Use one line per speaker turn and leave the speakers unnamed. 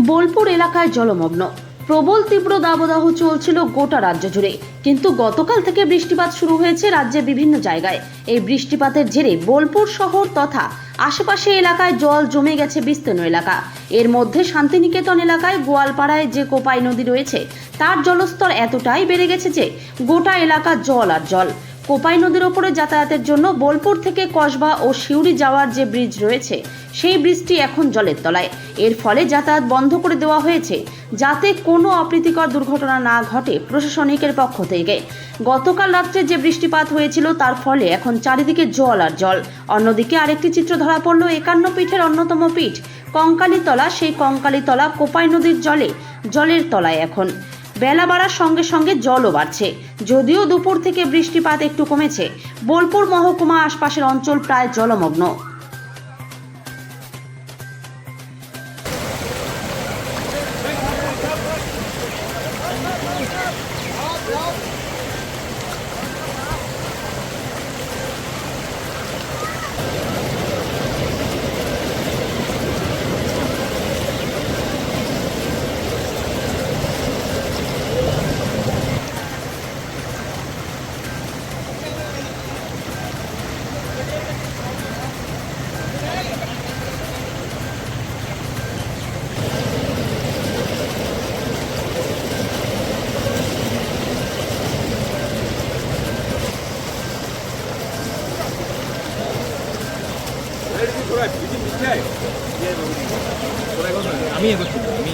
বোলপুর এলাকায় জলমগ্ন। প্রবল তীব্র দাবদাহ চলছিল গোটা রাজ্য জুড়ে। কিন্তু গতকাল থেকে বৃষ্টিপাত শুরু হয়েছে রাজ্যের বিভিন্ন জায়গায়। এই বৃষ্টিপাতের জেরে বোলপুর শহর তথা আশেপাশে এলাকায় জল জমে গেছে বিস্তীর্ণ এলাকা। এর মধ্যে শান্তিনিকেতন এলাকায় গোয়ালপাড়ায় যে কোপাই নদী রয়েছে, তার জলস্তর এতটাই বেড়ে গেছে যে গোটা এলাকা জল আর জল। কোপাই নদীর ওপরে যাতায়াতের জন্য বোলপুর থেকে কসবা ও সিউড়ি যাওয়ার যে ব্রিজ রয়েছে, সেই ব্রিজটি এখন জলের তলায়। এর ফলে যাতায়াত বন্ধ করে দেওয়া হয়েছে, যাতে কোনো অপ্রীতিকর দুর্ঘটনা না ঘটে প্রশাসনিকের পক্ষ থেকে। গতকাল রাত্রে যে বৃষ্টিপাত হয়েছিল, তার ফলে এখন চারিদিকে জল আর জল। অন্যদিকে আরেকটি চিত্র ধরা পড়ল, একান্ন পীঠের অন্যতম পীঠ। কঙ্কালীতলা, সেই কঙ্কালীতলা কোপাই নদীর জলে, জলের তলায় এখন। বেলা বাড়ার সঙ্গে সঙ্গে জলও বাড়ছে। যদিও দুপুর থেকে বৃষ্টিপাত একটু কমেছে। বোলপুর মহকুমা আশপাশের অঞ্চল প্রায় জলমগ্ন। আমি এগোচ্ছি আমি